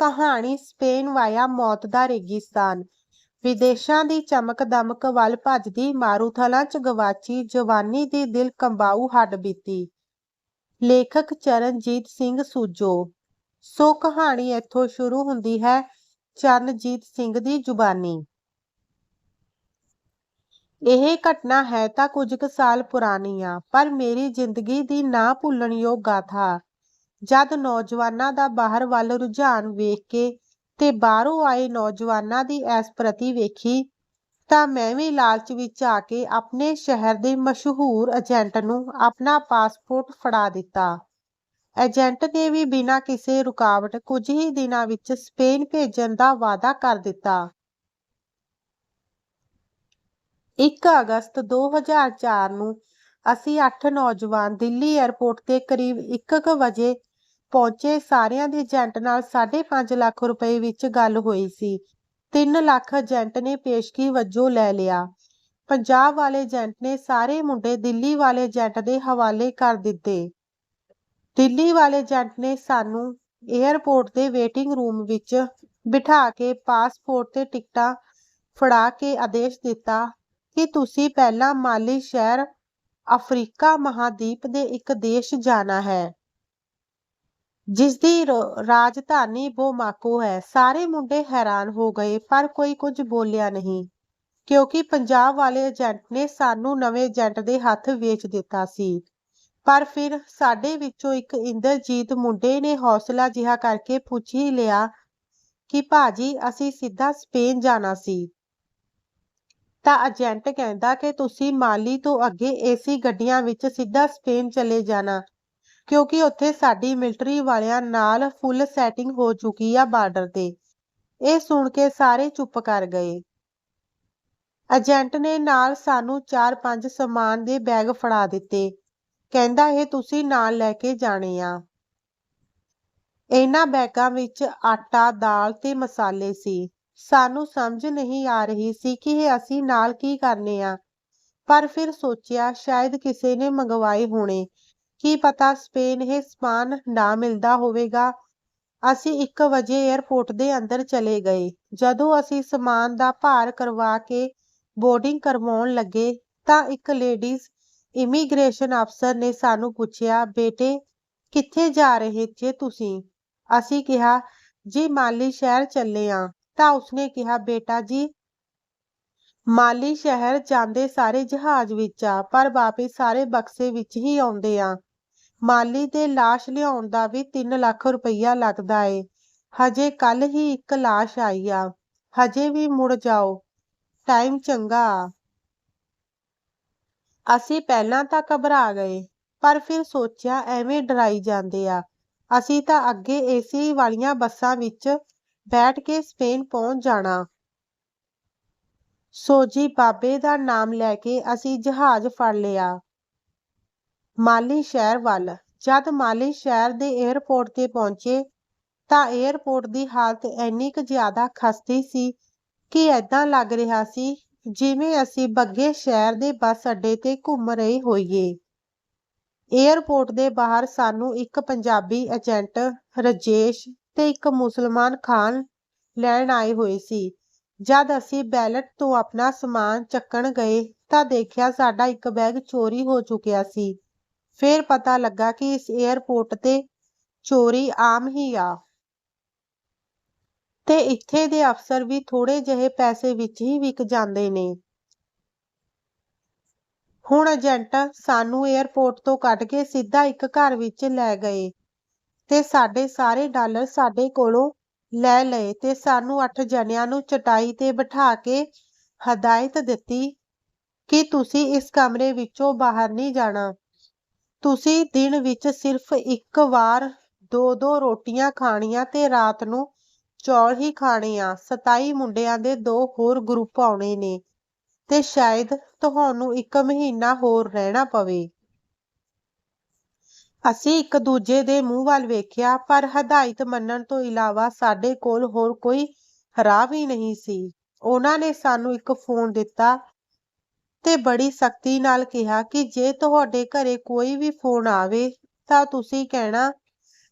ਕਹਾਣੀ Spain via ਮੌਤ ਦਾ ਰੇਗਿਸਤਾਨ ਵਿਦੇਸ਼ਾਂ ਦੀ ਚਮਕ-ਦਮਕ ਵੱਲ ਭੱਜਦੀ ਮਾਰੂਥਲਾਂ 'ਚ ਗਵਾਚੀ ਜਵਾਨੀ ਦੀ ਦਿਲ ਕੰਬਾਊ ਹੱਡਬੀਤੀ। ਲੇਖਕ ਚਰਨਜੀਤ ਸਿੰਘ ਸੂਜੋ। ਸੋ ਕਹਾਣੀ ਇੱਥੋਂ ਸ਼ੁਰੂ ਹੁੰਦੀ ਹੈ ਚਰਨਜੀਤ ਸਿੰਘ ਦੀ ਜ਼ੁਬਾਨੀ। ਇਹ ਘਟਨਾ ਹੈ ਤਾਂ ਕੁਝ ਕੁ ਸਾਲ ਪੁਰਾਣੀ ਆ, ਪਰ ਮੇਰੀ ਜ਼ਿੰਦਗੀ ਦੀ ਨਾ ਭੁੱਲਣਯੋਗ ਗਾਥਾ। ਜਦ ਨੌਜਵਾਨਾਂ ਦਾ ਬਾਹਰ ਵੱਲ ਰੁਝਾਨ ਵੇਖ ਕੇ ਤੇ ਬਾਹਰੋਂ ਆਏ ਨੌਜਵਾਨਾਂ ਦੀ ਐਸ਼ ਪ੍ਰਤੀ ਵੇਖੀ, ਤਾਂ ਮੈਂ ਵੀ ਲਾਲਚ ਵਿੱਚ ਆ ਕੇ ਆਪਣੇ ਸ਼ਹਿਰ ਦੇ ਮਸ਼ਹੂਰ ਏਜੰਟ ਨੂੰ ਆਪਣਾ ਪਾਸਪੋਰਟ ਫੜਾ ਦਿੱਤਾ। ਏਜੰਟ ਨੇ ਵੀ ਬਿਨਾਂ ਕਿਸੇ ਰੁਕਾਵਟ ਕੁਝ ਹੀ ਦਿਨਾਂ ਵਿੱਚ ਸਪੇਨ ਭੇਜਣ ਦਾ ਵਾਅਦਾ ਕਰ ਦਿੱਤਾ। ਇੱਕ ਅਗਸਤ ਦੋ ਹਜ਼ਾਰ ਚਾਰ ਨੂੰ ਅਸੀਂ ਅੱਠ ਨੌਜਵਾਨ ਦਿੱਲੀ ਏਅਰਪੋਰਟ 'ਤੇ ਕਰੀਬ ਇੱਕ ਵਜੇ ਪਹੁੰਚੇ ਸਾਰਿਆਂ ਦੇ ਏਜੰਟ ਨਾਲ ਸਾਢੇ ਪੰਜ ਲੱਖ ਰੁਪਏ ਵਿੱਚ ਗੱਲ ਹੋਈ ਸੀ। ਤਿੰਨ ਲੱਖ ਏਜੰਟ ਨੇ ਪੇਸ਼ਗੀ ਵਜੋਂ ਲੈ ਲਿਆ। ਪੰਜਾਬ ਵਾਲੇ ਏਜੰਟ ਨੇ ਸਾਰੇ ਮੁੰਡੇ ਦਿੱਲੀ ਵਾਲੇ ਏਜੰਟ ਦੇ ਹਵਾਲੇ ਕਰ ਦਿੱਤੇ। ਦਿੱਲੀ ਵਾਲੇ ਏਜੰਟ ਨੇ ਸਾਨੂੰ ਏਅਰਪੋਰਟ ਦੇ ਵੇਟਿੰਗ ਰੂਮ ਵਿੱਚ ਬਿਠਾ ਕੇ ਪਾਸਪੋਰਟ ਤੇ ਟਿਕਟਾਂ ਫੜਾ ਕੇ ਆਦੇਸ਼ ਦਿੱਤਾ ਕਿ ਤੁਸੀਂ ਪਹਿਲਾਂ ਮਾਲੀ ਸ਼ਹਿਰ ਅਫ਼ਰੀਕਾ ਮਹਾਦੀਪ ਦੇ ਇੱਕ ਦੇਸ਼ ਜਾਣਾ ਹੈ ਜਿਸਦੀ ਰਾਜਧਾਨੀ ਬੋਮਾਕੋ ਹੈ। ਸਾਰੇ ਮੁੰਡੇ ਹੈਰਾਨ ਹੋ ਗਏ, ਪਰ ਕੋਈ ਕੁਝ ਬੋਲਿਆ ਨਹੀਂ ਕਿਉਂਕਿ ਪੰਜਾਬ ਵਾਲੇ ਏਜੰਟ ਨੇ ਸਾਨੂੰ ਨਵੇਂ ਏਜੰਟ ਦੇ ਹੱਥ ਵੇਚ ਦਿੱਤਾ ਸੀ। ਪਰ ਫਿਰ ਸਾਡੇ ਵਿੱਚੋਂ ਇੱਕ ਇੰਦਰਜੀਤ ਮੁੰਡੇ ਨੇ ਹੌਸਲਾ ਜਿਹਾ ਕਰਕੇ ਪੁੱਛ ਹੀ ਲਿਆ ਕਿ, ਭਾਜੀ, ਅਸੀਂ ਸਿੱਧਾ ਸਪੇਨ ਜਾਣਾ ਸੀ। ਤਾਂ ਏਜੰਟ ਕਹਿੰਦਾ ਕਿ, ਤੁਸੀਂ ਮਾਲੀ ਤੋਂ ਅੱਗੇ ਏਸੀ ਗੱਡੀਆਂ ਵਿੱਚ ਸਿੱਧਾ ਸਪੇਨ ਚਲੇ ਜਾਣਾ ਕਿਉਂਕਿ ਉੱਥੇ ਸਾਡੀ ਮਿਲਟਰੀ ਵਾਲਿਆਂ ਨਾਲ ਫੁੱਲ ਸੈਟਿੰਗ ਹੋ ਚੁੱਕੀ ਆ ਬਾਰਡਰ ਤੇ। ਇਹ ਸੁਣ ਕੇ ਸਾਰੇ ਚੁੱਪ ਕਰ ਗਏ। ਏਜੰਟ ਨੇ ਨਾਲ ਸਾਨੂੰ ਚਾਰ ਪੰਜ ਸਮਾਨ ਦੇ ਬੈਗ ਫੜਾ ਦਿੱਤੇ। ਕਹਿੰਦਾ, ਇਹ ਤੁਸੀਂ ਨਾਲ ਲੈ ਕੇ ਜਾਣੇ ਆ। ਇਹਨਾਂ ਬੈਗਾਂ ਵਿੱਚ ਆਟਾ, ਦਾਲ ਤੇ ਮਸਾਲੇ ਸੀ। ਸਾਨੂੰ ਸਮਝ ਨਹੀਂ ਆ ਰਹੀ ਸੀ ਕਿ ਇਹ ਅਸੀਂ ਨਾਲ ਕੀ ਕਰਨੇ ਆ ਪਰ ਫਿਰ ਸੋਚਿਆ, ਸ਼ਾਇਦ ਕਿਸੇ ਨੇ ਮੰਗਵਾਏ ਹੋਣੇ ਕੀ ਪਤਾ ਸਪੇਨ ਇਹ ਸਮਾਨ ਨਾ ਮਿਲਦਾ ਹੋਵੇਗਾ। ਅਸੀਂ ਇੱਕ ਵਜੇ ਏਅਰਪੋਰਟ ਦੇ ਅੰਦਰ ਚਲੇ ਗਏ। ਜਦੋਂ ਅਸੀਂ ਸਮਾਨ ਦਾ ਭਾਰ ਕਰਵਾ ਕੇ ਬੋਰਡਿੰਗ ਕਰਵਾਉਣ ਲੱਗੇ, ਤਾਂ ਇੱਕ ਲੇਡੀਜ਼ ਇਮੀਗ੍ਰੇਸ਼ਨ ਅਫਸਰ ਨੇ ਸਾਨੂੰ ਪੁੱਛਿਆ, ਬੇਟੇ, ਕਿੱਥੇ ਜਾ ਰਹੇ ਜੇ ਤੁਸੀਂ? ਅਸੀਂ ਕਿਹਾ, ਜੀ, ਮਾਲੀ ਸ਼ਹਿਰ ਚੱਲੇ ਆਂ ਤਾਂ ਉਸਨੇ ਕਿਹਾ, ਬੇਟਾ ਜੀ, ਮਾਲੀ ਸ਼ਹਿਰ ਜਾਂਦੇ ਸਾਰੇ ਜਹਾਜ਼ ਵਿੱਚ ਆ, ਪਰ ਵਾਪਿਸ ਸਾਰੇ ਬਕਸੇ ਵਿੱਚ ਹੀ ਆਉਂਦੇ ਆ। ਮਾਲੀ ਦੇ ਲਾਸ਼ ਲਿਆਉਣ ਦਾ ਵੀ ਤਿੰਨ ਲੱਖ ਰੁਪਈਆ ਲੱਗਦਾ ਏ। ਹਜੇ ਕੱਲ ਹੀ ਇੱਕ ਲਾਸ਼ ਆਈ ਆ। ਹਜੇ ਵੀ ਮੁੜ ਜਾਓ ਟਾਈਮ ਚੰਗਾ ਆ। ਅਸੀਂ ਪਹਿਲਾਂ ਤਾਂ ਘਬਰਾ ਗਏ, ਪਰ ਫਿਰ ਸੋਚਿਆ ਐਵੇਂ ਡਰਾਈ ਜਾਂਦੇ ਆ। ਅਸੀਂ ਤਾਂ ਅੱਗੇ ਏਸੀ ਵਾਲੀਆਂ ਬੱਸਾਂ ਵਿੱਚ ਬੈਠ ਕੇ ਸਪੇਨ ਪਹੁੰਚ ਜਾਣਾ। ਸੋਜੀ ਬਾਬੇ ਦਾ ਨਾਮ ਲੈ ਕੇ ਅਸੀਂ ਜਹਾਜ਼ ਫੜ ਲਿਆ ਮਾਲੀ ਸ਼ਹਿਰ ਵੱਲ। ਜਦ ਮਾਲੀ ਸ਼ਹਿਰ ਦੇ ਏਅਰਪੋਰਟ 'ਤੇ ਪਹੁੰਚੇ ਤਾਂ ਏਅਰਪੋਰਟ ਦੀ ਹਾਲਤ ਇੰਨੀ ਕੁ ਜ਼ਿਆਦਾ ਖਸਤੀ ਸੀ ਕਿ ਏਦਾਂ ਲੱਗ ਰਿਹਾ ਸੀ ਜਿਵੇਂ ਅਸੀਂ ਬੱਗੇ ਸ਼ਹਿਰ ਦੇ ਬੱਸ ਅੱਡੇ 'ਤੇ ਘੁੰਮ ਰਹੇ ਹੋਈਏ। ਏਅਰਪੋਰਟ ਦੇ ਬਾਹਰ ਸਾਨੂੰ ਇੱਕ ਪੰਜਾਬੀ ਏਜੰਟ ਰਜੇਸ਼ ਤੇ ਇੱਕ ਮੁਸਲਮਾਨ ਖਾਨ ਲੈਣ ਆਏ ਹੋਏ ਸੀ। ਜਦ ਅਸੀਂ ਬੈਲਟ ਤੋਂ ਆਪਣਾ ਸਮਾਨ ਚੱਕਣ ਗਏ ਤਾਂ ਦੇਖਿਆ ਸਾਡਾ ਇੱਕ ਬੈਗ ਚੋਰੀ ਹੋ ਚੁੱਕਿਆ ਸੀ। ਫਿਰ ਪਤਾ ਲੱਗਾ ਕਿ ਇਸ ਏਅਰਪੋਰਟ 'ਤੇ ਚੋਰੀ ਆਮ ਹੀ ਆ। ਤੇ ਇੱਥੇ ਦੇ ਅਫਸਰ ਵੀ ਥੋੜੇ ਜਿਹੇ ਪੈਸੇ ਵਿੱਚ ਹੀ ਵਿਕ ਜਾਂਦੇ ਨੇ। ਹੁਣ ਏਜੰਟ ਸਾਨੂੰ ਏਅਰਪੋਰਟ ਤੋਂ ਕੱਢ ਕੇ ਸਿੱਧਾ ਇੱਕ ਘਰ ਵਿੱਚ ਲੈ ਗਏ ਤੇ ਸਾਡੇ ਸਾਰੇ ਡਾਲਰ ਸਾਡੇ ਕੋਲੋਂ ਲੈ ਲਏ ਤੇ ਸਾਨੂੰ ਅੱਠ ਜਣਿਆਂ ਨੂੰ ਚਟਾਈ 'ਤੇ ਬਿਠਾ ਕੇ ਹਦਾਇਤ ਦਿੱਤੀ ਕਿ ਤੁਸੀਂ ਇਸ ਕਮਰੇ ਵਿੱਚੋਂ ਬਾਹਰ ਨਹੀਂ ਜਾਣਾ। ਤੁਸੀਂ ਦਿਨ ਵਿੱਚ ਸਿਰਫ਼ ਇੱਕ ਵਾਰ ਦੋ-ਦੋ ਰੋਟੀਆਂ ਖਾਣੀਆਂ ਤੇ ਰਾਤ ਨੂੰ ਚੌਲ ਹੀ ਖਾਣੇ ਆ। ਸਤਾਈ ਮੁੰਡਿਆਂ ਦੇ ਦੋ ਹੋਰ ਗਰੁੱਪ ਆਉਣੇ ਨੇ ਤੇ ਸ਼ਾਇਦ ਤੁਹਾਨੂੰ ਇੱਕ ਮਹੀਨਾ ਹੋਰ ਰਹਿਣਾ ਪਵੇ। ਅਸੀਂ ਇੱਕ ਦੂਜੇ ਦੇ ਮੂੰਹ ਵੱਲ ਵੇਖਿਆ, ਪਰ ਹਦਾਇਤ ਮੰਨਣ ਤੋਂ ਇਲਾਵਾ ਸਾਡੇ ਕੋਲ ਹੋਰ ਕੋਈ ਰਾਹ ਵੀ ਨਹੀਂ ਸੀ। ਉਹਨਾਂ ਨੇ ਸਾਨੂੰ ਇੱਕ ਫ਼ੋਨ ਦਿੱਤਾ ਤੇ ਬੜੀ ਸਖ਼ਤੀ ਨਾਲ ਕਿਹਾ ਕਿ ਜੇ ਤੁਹਾਡੇ ਘਰੇ ਕੋਈ ਵੀ ਫ਼ੋਨ ਆਵੇ ਤਾਂ ਤੁਸੀਂ ਕਹਿਣਾ,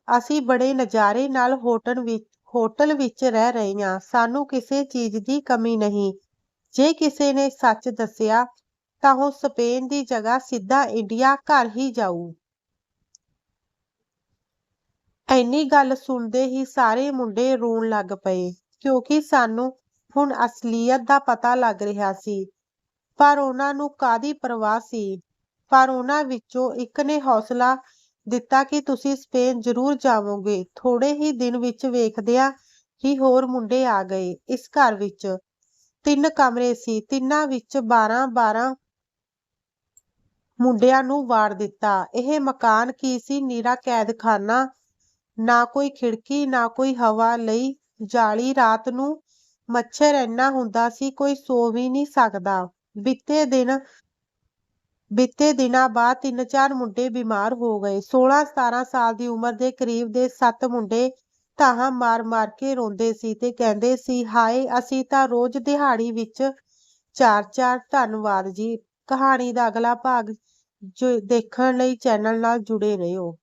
ਅਸੀਂ ਬੜੇ ਨਜ਼ਾਰੇ ਨਾਲ ਹੋਟਲ ਵਿੱਚ ਹੋਟਲ ਵਿੱਚ ਰਹਿ ਰਹੇ ਹਾਂ, ਸਾਨੂੰ ਕਿਸੇ ਚੀਜ਼ ਦੀ ਕਮੀ ਨਹੀਂ। ਜੇ ਕਿਸੇ ਨੇ ਸੱਚ ਦੱਸਿਆ, ਤਾਂ ਉਹ ਸਪੇਨ ਦੀ ਜਗ੍ਹਾ ਸਿੱਧਾ ਇੰਡੀਆ ਘਰ ਹੀ ਜਾਊ। ਐਨੀ ਗੱਲ ਸੁਣਦੇ ਹੀ ਸਾਰੇ ਮੁੰਡੇ ਰੋਣ ਲੱਗ ਪਏ, ਕਿਉਂਕਿ ਸਾਨੂੰ ਹੁਣ ਅਸਲੀਅਤ ਦਾ ਪਤਾ ਲੱਗ ਰਿਹਾ ਸੀ। ਪਰ ਉਹਨਾਂ ਨੂੰ ਕਾਹਦੀ ਪਰਵਾਹ ਸੀ? ਪਰ ਉਹਨਾਂ ਵਿੱਚੋਂ ਇੱਕ ਨੇ ਹੌਸਲਾ ਦਿੱਤਾ ਕਿ ਤੁਸੀਂ ਸਪੇਨ ਜ਼ਰੂਰ ਜਾਵੋਗੇ। ਥੋੜੇ ਹੀ ਦਿਨ ਵਿੱਚ ਵੇਖਦਿਆਂ ਹੀ ਹੋਰ ਮੁੰਡੇ ਆ ਗਏ ਇਸ ਘਰ ਵਿੱਚ। ਤਿੰਨ ਕਮਰੇ ਸੀ। ਤਿੰਨਾਂ ਵਿੱਚ 12 12 ਮੁੰਡਿਆਂ ਨੂੰ ਵਾੜ ਦਿੱਤਾ। ਇਹ ਮਕਾਨ ਕੀ ਸੀ? ਨੀਰਾ ਕੈਦਖਾਨਾ। ਨਾ ਕੋਈ ਖਿੜਕੀ, ਨਾ ਕੋਈ ਹਵਾ ਲਈ ਜਾਲੀ ਰਾਤ ਨੂੰ ਮੱਛਰ ਇੰਨਾ ਹੁੰਦਾ ਸੀ ਕੋਈ ਸੋ ਵੀ ਨਹੀਂ ਸਕਦਾ। ਬੀਤੇ ਦਿਨ, ਬੀਤੇ ਦਿਨਾਂ ਬਾਅਦ ਤਿੰਨ ਚਾਰ ਮੁੰਡੇ ਬਿਮਾਰ ਹੋ ਗਏ। 16 17 ਸਾਲ ਦੀ ਉਮਰ ਦੇ ਕਰੀਬ ਦੇ ਸੱਤ ਮੁੰਡੇ ਧਾਹਾਂ ਮਾਰ ਮਾਰ ਕੇ ਰੋਂਦੇ ਸੀ ਤੇ ਕਹਿੰਦੇ ਸੀ, ਹਾਏ, ਅਸੀਂ ਤਾਂ ਰੋਜ਼ ਦਿਹਾੜੀ ਵਿੱਚ ਚਾਰ ਚਾਰ ਧੰਨਵਾਦ ਜੀ। ਕਹਾਣੀ ਦਾ ਅਗਲਾ ਭਾਗ ਜੋ ਦੇਖਣ ਲਈ ਚੈਨਲ ਨਾਲ ਜੁੜੇ ਰਹੋ।